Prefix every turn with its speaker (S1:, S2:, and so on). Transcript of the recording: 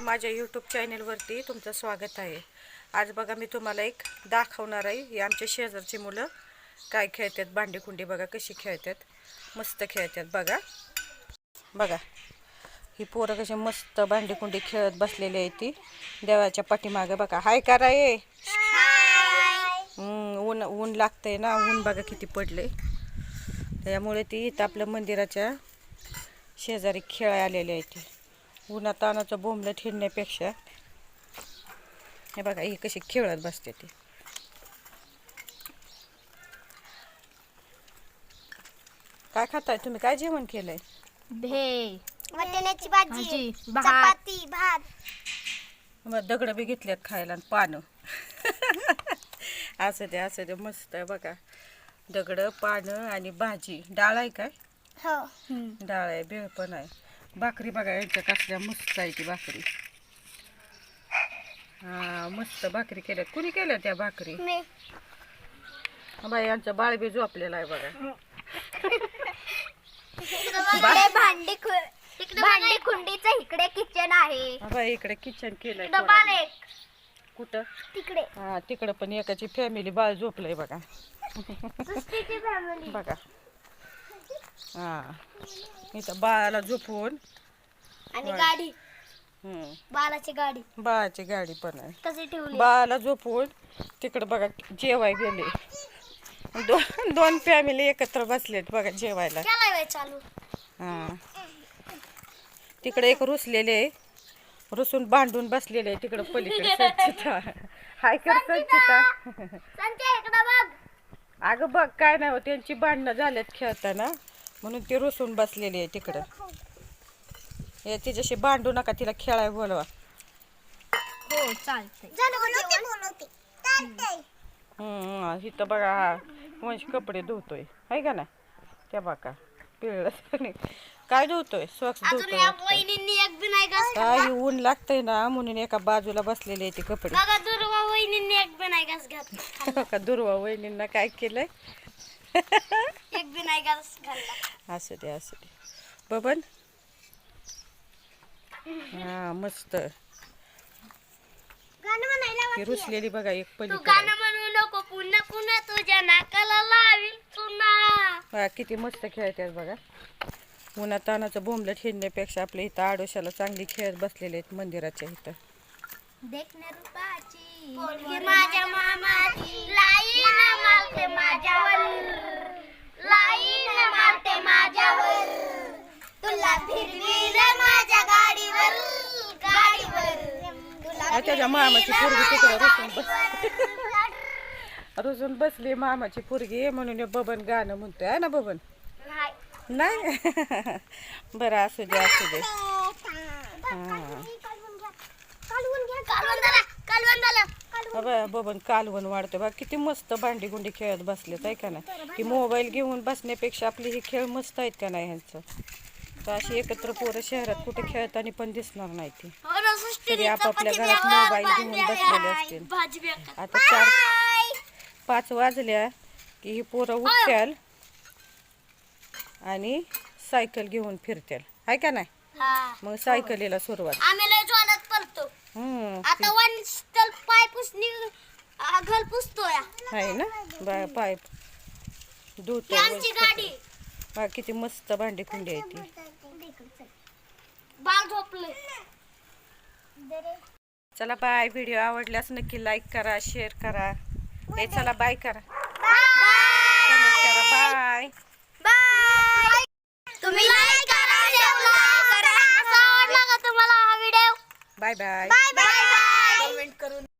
S1: माझ्या यूट्यूब चॅनेलवरती तुमचं स्वागत आहे. आज बघा मी तुम्हाला एक दाखवणार आहे. ही आमच्या शेजारची मुलं काय खेळतात भांडीकुंडी बघा कशी खेळतात मस्त खेळतात बघा. बघा ही पोरं कशी मस्त भांडीकुंडी खेळत बसलेली आहे ती. देवाच्या पाठीमागं बघा. हाय करा ये ऊन ऊन लागतंय ना. ऊन बघा किती पडले त्यामुळे ती इथं आपल्या मंदिराच्या शेजारी खेळ आलेले आहे ती. उन्हा तानाचं बोंबलं ठेवण्यापेक्षा हे बघा ही कशी खेळत बसते ती. काय खाताय तुम्ही? काय जेवण केलंय?
S2: भे.
S3: वाटाण्याची भाजी. चपाती भात.
S1: मग दगडं बी घेतल्यात खायला आणि पानं. असं ते असं ते मस्त आहे बघा. दगडं पानं आणि भाजी. डाळ आहे काय?
S3: हो.
S1: डाळ आहे बेळ पण आहे. भाकरी बघा यांच्या कसल्या मस्त आहे ती भाकरी. हा मस्त भाकरी केल्यात कुणी केल्या त्या भाकरी?
S3: मी.
S1: बाई यांचं बाळ बी झोपलेलं आहे बघा.
S3: भांडी खु- भांडी खुंडीचं इकडे किचन आहे.
S1: बाई इकडे किचन केलंय कुठं?
S3: तिकडे.
S1: हा तिकडं पण एकाची फॅमिली बाळ झोपलंय बघा. बघा. हा. इथं बाळाला झोपवून.
S3: आणि गाडी.
S1: हम्म,
S3: बालाची गाडी.
S1: बाळाची गाडी पण आहे.
S3: कशी ठेवली.
S1: बाळाला झोपवून तिकडं बघा जेवाय गेले. दोन दोन फॅमिली एकत्र बसलेत बघा जेवायला.
S3: केलाय बाई चालू.
S1: हा. तिकडे एक रुसलेले आहे. रुसून भांडून बसलेले आहे तिकडं पलीकडे संचिता हाय कर
S3: संजय इकडे बघ.
S1: अगं बघ काय नाही हो त्यांची भांडणं झाल्यात खेळताना. म्हणून ती रुसून बसलेली आहे तिकडं. हे तिच्याशी भांडू नका तिला खेळाय बोलवा.
S2: हो चालतंय.
S1: हम्म, इथं बघा हा वंश कपडे धुतोय. आहे का ना त्या बघा पिळलं काय धुतोय? स्वच्छ धुतोय वाटतं.
S3: वहिनींनी एक बी नाही घास
S1: काय ऊन लागतंय ना म्हणून एका बाजूला बसलेले आहे ते कपडे.
S3: बघा दुर्वा वहिनींनी एक बी नाही घास घातला.
S1: का दुर्वा वहिनींना काय केलंय?
S3: एक बी नाही घालला
S1: असू दे असू दे. बबन? हा मस्त. ही रुसलेली बघा एक पलीकडे.
S3: गाणं म्हणू नको पुन्हा पुन्हा तुझ्या नाकाला चुना.
S1: बघा किती मस्त खेळतात बघा. उन्हा तानाचं बोंबलं ठेवण्यापेक्षा आपल्या इथं आडोशाला चांगली खेळत बसलेले आहेत मंदिराच्या इथं.
S3: देखण्या रूपाची पोरगी माझ्या मामाची. लाईन मारते माझ्यावर. लाईन मारते माझ्यावर. तुला फिरवील माझ्या गाडीवर. गाडीवर. तुला
S1: त्याच्या मामाची पोरगी तिकडं बस. रुसून बसली मामाची पोरगी आहे म्हणून हे बबन गाणं म्हणतोय आहे ना बबन?
S3: नाही.
S1: नाही? बरं असू दे असू दे.
S3: कालवून झालं.
S1: हा बा बबन कालवण वाढतं बा किती मस्त भांडी गुंडी खेळत बसलेत आहे का नाही? की मोबाईल घेऊन बसण्यापेक्षा आपले हे खेळ मस्त आहेत का नाही ह्यांचं? तर अशी एकत्र पोरं शहरात कुठे खेळताना पण दिसणार नाही ती.
S3: हो
S1: तरी आपापल्या घरात मोबाईल घेऊन बसलेले असतील. आता चार पाच वाजल्या की ही पोरं उठत्याल आणि सायकल घेऊन फिरत्याल. आहे का नाही. मग सायकलीला सुरुवात.
S3: आता वन स्टल पाय पुसणी घर पुसतोय.
S1: आहे ना? बा पाय दूध
S3: ही आमची गाडी.
S1: बा किती मस्त भांडी कुंडी आहे ती.
S3: बाळ झोपले
S1: चला बाय व्हिडिओ आवडल्यास नक्की लाईक करा शेअर करा. हे चला बाय करा.
S3: बाय
S1: कमेंट करा. बाय
S3: बाय तुम्ही
S1: बाय बाय
S3: बाय बाय